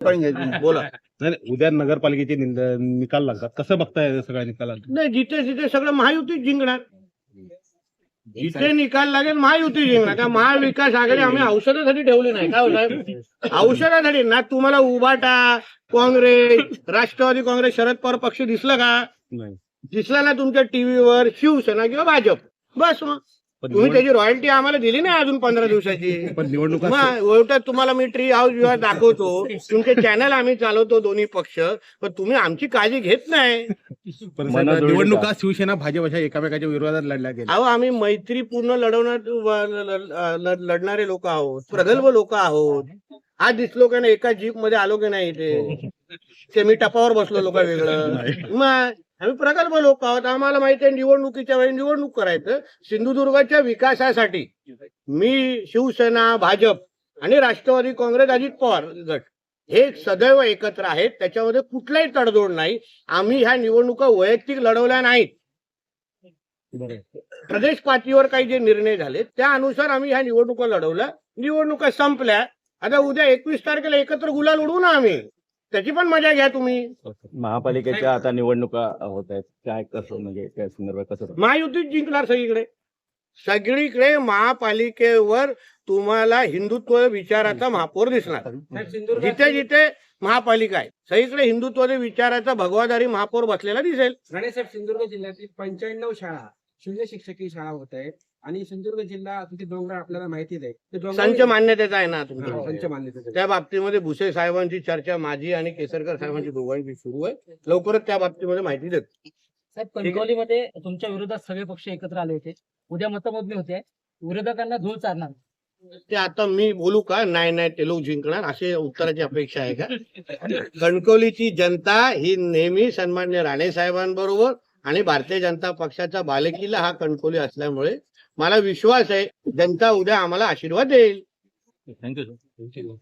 बोला. नाही उद्या नगरपालिकेचे निंद- निकाल लागतात. कसं बघताय सगळ्या निकालात नाही जिथे जिथे सगळं महायुतीच जिंकणार. जिथे निकाल लागेल महायुती जिंकणार. का महाविकास आघाडी आम्ही औषधासाठी ठेवली नाही. काय हो औषधासाठी. ना तुम्हाला उबाटा काँग्रेस राष्ट्रवादी काँग्रेस शरद पवार पक्ष दिसला का? नाही. दिसला ना तुमच्या टीव्हीवर शिवसेना किंवा भाजप. बस मग. पण तुम्ही निवड- त्याची रॉयल्टी आम्हाला दिली नाही अजून पंधरा दिवसाची. पण निवडणुका मग उलट तुम्हाला मी ट्री हाऊस जेव्हा दाखवतो. तुमचे चॅनल आम्ही चालवतो दोन्ही पक्ष. पण तुम्ही आमची काळजी घेत नाही. पण मनात साहेब, जोडली निवडणुका शिवसेना भाजप अशा एकामेकाच्या विरोधात लढल्या गेल्या. अहो आम्ही मैत्रीपूर्ण लढवणार ल- ल- ल- लढणारे लोक आहोत. प्रगल्भ लोक आहोत. आज दिसलो का नाही? एका जीपमध्ये आलो की नाही इथे? ते मी टपावर बसलो लोक वेगळं. मग आम्ही प्रगल्भ लोक आहोत. आम्हाला माहिती आहे निवडणुकीच्या वेळी निवडणूक करायचं. सिंधुदुर्गाच्या विकासासाठी मी शिवसेना भाजप आणि राष्ट्रवादी काँग्रेस अजित पवार गट हे सदैव एकत्र आहेत. त्याच्यामध्ये कुठलाही तडजोड नाही. आम्ही ह्या निवडणुका वैयक्तिक लढवल्या नाहीत. प्रदेश पातळीवर काही जे निर्णय झाले त्या अनुसार आम्ही ह्या निवडणुका लढवल्या. निवडणुका संपल्या. आता उद्या एकवीस तारखेला एकत्र गुलाल उडवू ना आम्ही. त्याची पण मजा घ्या तुम्ही. महापालिकेच्या आता निवडणुका होत आहेत. काय कसं म्हणजे त्या संदर्भात कसं महायुतीच जिंकणार सगळीकडे. सगळीकडे महापालिकेवर तुम्हाला हिंदुत्व विचाराचा महापौर दिसणार. जिथे जिथे महापालिका आहे. सगळीकडे हिंदुत्व विचाराचा भगवादारी महापौर बसलेला दिसेल. राणेसाहेब सिंधुदुर्ग जिल्ह्यातील पंच्याण्णव शाळा शून्य शिक्षकीय शाळा होत आहेत आणि सिंधुदुर्ग जिल्हा तिथे डोंगर आपल्याला माहितीच आहे. ते डोंगर- संच मान्यतेचा आहे ना हा, तुमच्या संच मान्यतेचा. त्या बाबतीमध्ये भुसे साहेबांची चर्चा माझी आणि केसरकर साहेबांची दोघांची सुरू आहे. लवकरच त्या बाबतीमध्ये माहिती देतो. साहेब कणकवलीमध्ये तुमच्या विरोधात सगळे पक्ष एकत्र आले होते. उद्या मतमोजणी होते. विरोधकांना धूळ चालणार ते आता मी बोलू का? नाही नाही ते लोक जिंकणार. असे उत्तराची अपेक्षा आहे का? कणकवलीची जनता ही नेहमी सन्मान्य राणे साहेबांबरोबर आणि भारतीय जनता पक्षाचा बालेकिल्ला हा कणकोली असल्यामुळे मला विश्वास आहे जनता उद्या आम्हाला आशीर्वाद देईल. थँक्यू